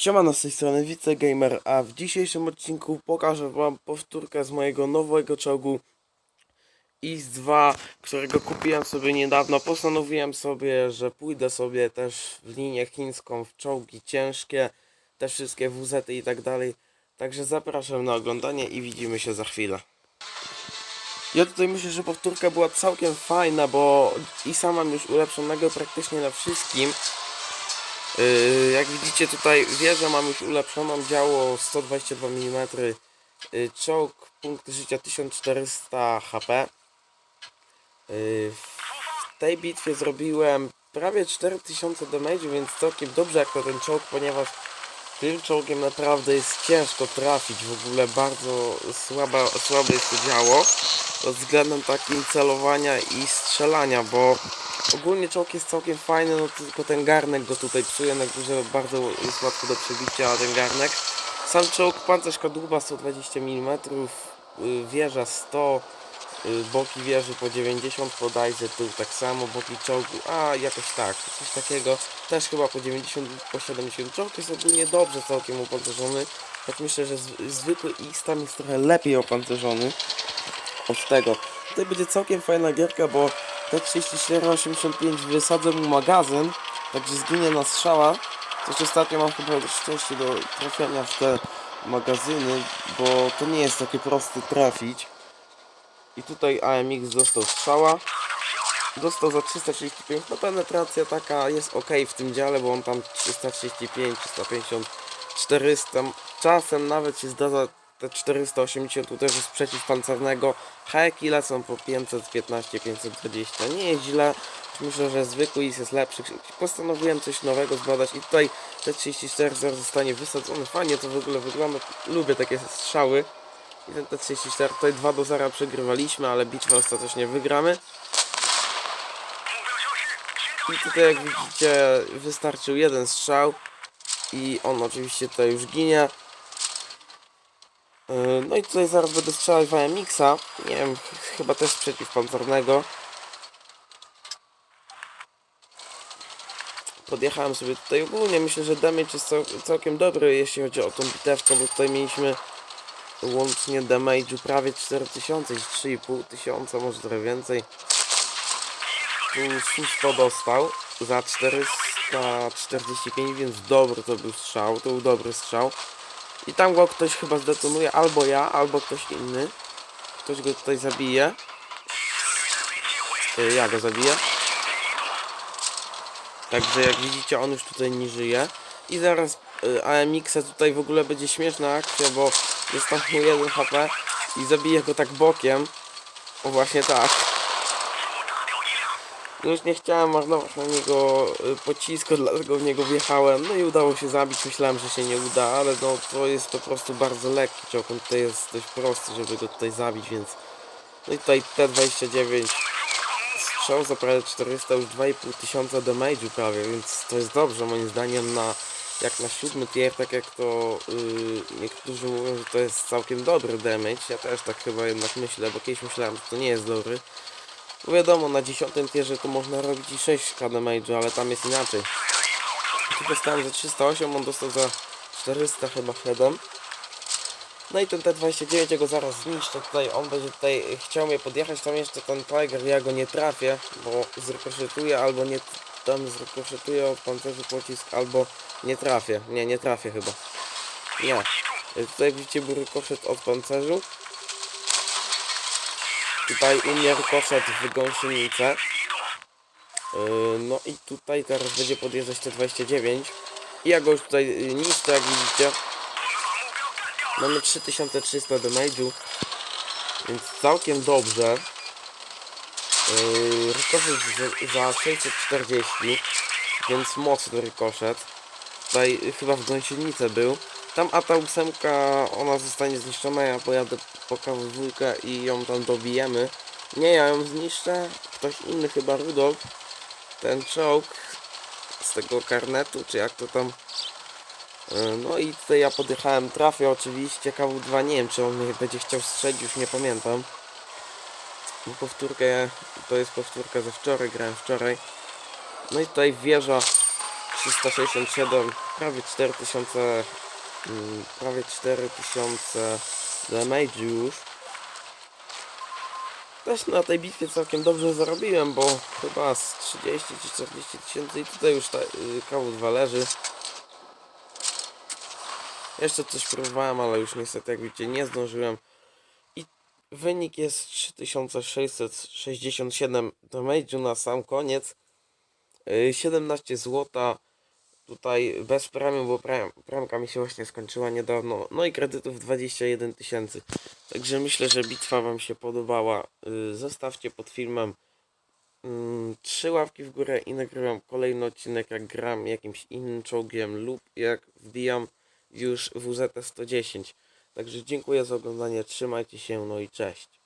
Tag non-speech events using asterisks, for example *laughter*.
Siemano z tej strony WiceGamer, a w dzisiejszym odcinku pokażę wam powtórkę z mojego nowego czołgu IS-2, którego kupiłem sobie niedawno. Postanowiłem sobie, że pójdę sobie też w linię chińską, w czołgi ciężkie, te wszystkie WZ i tak dalej. Także zapraszam na oglądanie i widzimy się za chwilę. Ja tutaj myślę, że powtórka była całkiem fajna, bo i sama mam już ulepszonego praktycznie na wszystkim. Yy, jak widzicie tutaj wieżę mam już ulepszoną, działo 122 mm, yy, czołg, punkty życia 1400 HP. Yy, w tej bitwie zrobiłem prawie 4000 damage, więc całkiem dobrze jak to ten czołg, ponieważ tym czołgiem naprawdę jest ciężko trafić, w ogóle bardzo słaba, słabe jest to działo pod względem takim celowania i strzelania, bo ogólnie czołg jest całkiem fajny, no tylko ten garnek go tutaj psuje, na górze bardzo jest łatwo do przebicia ten garnek. Sam czołg, pancerz kadłuba 120 mm, y, wieża 100 y, boki wieży po 90 podajże, tu tak samo, boki czołgu, a jakoś tak, coś takiego, też chyba po 90, po 70. Czołg jest ogólnie dobrze całkiem opancerzony, tak myślę, że zwykły X tam jest trochę lepiej opancerzony od tego. Tutaj będzie całkiem fajna gierka, bo T3485 wysadzę mu magazyn, także zginie na strzała. Coś ostatnio mam chyba szczęście do trafiania w te magazyny, bo to nie jest takie proste trafić. I tutaj AMX dostał strzała. Dostał za 335, no penetracja taka jest ok w tym dziale, bo on tam 335, 350, 400, czasem nawet się zdarza te 480 tu też jest przeciwpancernego. Heki lecą po 515, 520. Nie jest źle. Myślę, że zwykły IS jest lepszy. Postanowiłem coś nowego zbadać i tutaj T34 zaraz zostanie wysadzony. Fajnie to w ogóle wygląda. Lubię takie strzały. I ten T34 tutaj 2 do 0 przegrywaliśmy, ale bitwę ostatecznie wygramy. I tutaj jak widzicie wystarczył jeden strzał i on oczywiście tutaj już ginie. Yy, No i tutaj zaraz będę strzelać w AMX-a. Nie wiem, ch- chyba też przeciwpancernego. Podjechałem sobie tutaj ogólnie. Myślę, że damage jest cał całkiem dobry, jeśli chodzi o tą bitewkę, bo tutaj mieliśmy łącznie damage'u prawie 4000 i 3500, tysiąca, może trochę więcej. Tu 100 dostał za 445, więc dobry to był strzał, to był dobry strzał. I tam go ktoś chyba zdetonuje, albo ja, albo ktoś inny. Ktoś go tutaj zabije. Y, Ja go zabiję. Także jak widzicie, on już tutaj nie żyje. I zaraz y, AMX-a tutaj w ogóle będzie śmieszna akcja, bo tam mu 1 HP i zabije go tak bokiem. O właśnie tak. No Już nie chciałem marnować na niego y, pocisku, *laughs* dlatego w niego wjechałem. No i udało się zabić. Myślałem, że się nie uda, ale no to jest po prostu bardzo lekki czołg. On tutaj jest dość prosty, żeby go tutaj zabić, więc... No i tutaj T29 strzał za prawie 400, już 2,5 tysiąca damage'u prawie, więc to jest dobrze moim zdaniem na... Jak na siódmy tier, tak jak to yy, niektórzy mówią, że to jest całkiem dobry damage. Ja też tak chyba jednak myślę, bo kiedyś myślałem, że to nie jest dobry. No wiadomo, na 10 tierze to można robić i 6 damage'u, ale tam jest inaczej. Tu dostałem za 308, on dostał za 400 chyba 7. No i ten T29 ja go zaraz zniszczę tutaj, on będzie tutaj chciał mnie podjechać, tam jeszcze ten Tiger, ja go nie trafię, bo zrykoszetuje albo nie, tam zrykoszetuje od pancerzu pocisk, albo nie trafię, nie, nie trafię chyba. Nie, tutaj widzicie był rykoszet od pancerzu, Tutaj u mnie koszet w gąsienicę. Yy, no i tutaj teraz będzie podjeżdżać te 29. I ja go już tutaj yy, niszczę, jak widzicie. Mamy 3300 damage'u. Więc całkiem dobrze. Yy, rykoszet za 640. Więc mocny rykoszet. Tutaj chyba w gąsienicę był. Tam ata ósemka, ona zostanie zniszczona, ja pojadę po KW i ją tam dobijemy. Nie, ja ją zniszczę, ktoś inny chyba Rudolf. Ten czołg z tego karnetu, czy jak to tam. Yy, No i tutaj ja podjechałem, trafię oczywiście, KW2, nie wiem czy on mnie będzie chciał strzelić, już nie pamiętam. Bo powtórkę, to jest powtórka ze wczoraj, grałem wczoraj. No i tutaj wieża 367, prawie 4000, mm, prawie 4000 damage już. Też na tej bitwie całkiem dobrze zarobiłem, bo chyba z 30 czy 40 tysięcy i tutaj już ta, y, KW2 leży. Jeszcze coś próbowałem, ale już niestety jak widzicie nie zdążyłem. Wynik jest 3667 damage'u na sam koniec. Y, 17 złota. Tutaj bez premium, bo pre- premka mi się właśnie skończyła niedawno. No i kredytów 21 tysięcy. Także myślę, że bitwa Wam się podobała. Y, Zostawcie pod filmem mm, trzy łapki w górę i nagrywam kolejny odcinek jak gram jakimś innym czołgiem lub jak wbijam już WZT 110. Także dziękuję za oglądanie, trzymajcie się, no i cześć.